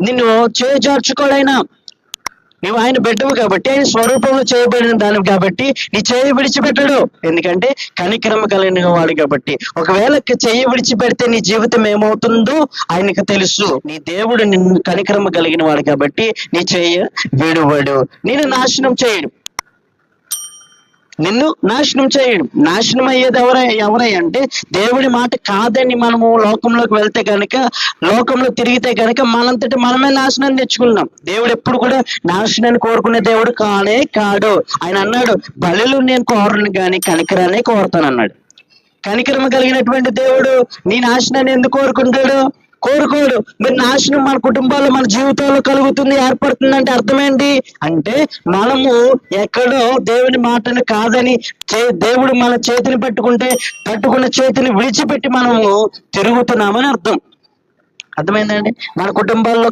నిన్ను చేజార్చుకోడైనా. నువ్వు ఆయన బిడ్డవు కాబట్టి ఆయన స్వరూపంలో చేయబడిన దాని కాబట్టి నీ చేయి విడిచిపెట్టడు. ఎందుకంటే కనిక్రమ కలిగిన వాడు కాబట్టి. ఒకవేళ చేయి విడిచిపెడితే నీ జీవితం ఏమవుతుందో ఆయనకు తెలుసు. నీ దేవుడు నిన్ను కనిక్రమ కలిగిన వాడు కాబట్టి నీ చెయ్యి విడువడు. నేను నాశనం చేయడు. నిన్ను నాశనం చేయడు. నాశనం అయ్యేది ఎవరై ఎవరై అంటే దేవుడి మాట కాదని మనము లోకంలోకి వెళ్తే గనక లోకంలో తిరిగితే గనక మనంతటి మనమే నాశనం తెచ్చుకున్నాం. దేవుడు ఎప్పుడు కూడా నాశనాన్ని కోరుకునే దేవుడు కానే కాడు. ఆయన అన్నాడు బలులు నేను కోరను కానీ కనికరాన్ని కోరుతాను అన్నాడు కనికరమ కలిగినటువంటి దేవుడు నీ నాశనాన్ని ఎందుకు కోరుకుంటాడు? కోరుకోడు. మరి నాశనం మన కుటుంబాల్లో మన జీవితాల్లో కలుగుతుంది ఏర్పడుతుంది అంటే అర్థమేంటి? అంటే మనము ఎక్కడో దేవుని మాటను కాదని చే- దేవుడు మన చేతిని పట్టుకుంటే పట్టుకున్న చేతిని విడిచిపెట్టి మనము తిరుగుతున్నామని అర్థం. అర్థమైందండి? మన కుటుంబాల్లో